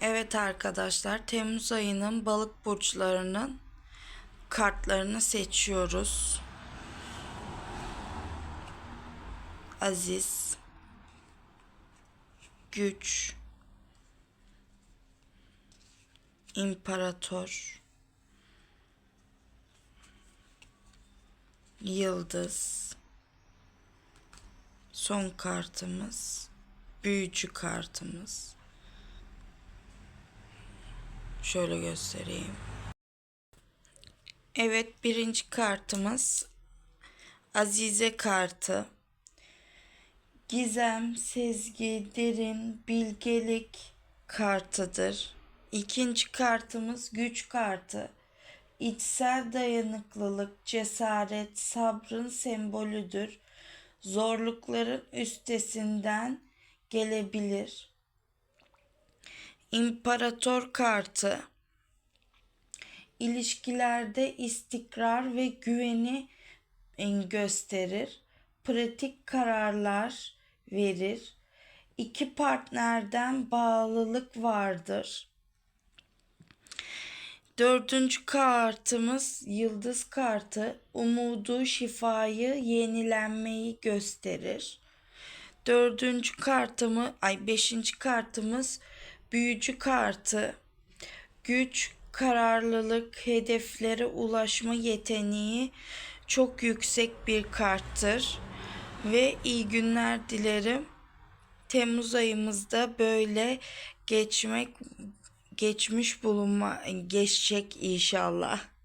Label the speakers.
Speaker 1: Evet arkadaşlar, Temmuz ayının balık burçlarının kartlarını seçiyoruz. Aziz, güç, imparator, yıldız, son kartımız, büyücü kartımız. Şöyle göstereyim. Evet birinci kartımız Azize kartı. Gizem, sezgi, derin, bilgelik kartıdır. İkinci kartımız güç kartı. İçsel dayanıklılık, cesaret, sabrın sembolüdür. Zorlukların üstesinden gelebilir. İmparator kartı ilişkilerde istikrar ve güveni e, gösterir. Pratik kararlar verir. İki partnerden bağlılık vardır. Dördüncü kartımız yıldız kartı. Umudu, şifayı, yenilenmeyi gösterir. Dördüncü kartımı, ay beşinci kartımız büyücü kartı. Güç, kararlılık, hedeflere ulaşma yeteneği çok yüksek bir karttır. Ve iyi günler dilerim. Temmuz ayımızda böyle geçmek geçmiş bulunma geçecek inşallah.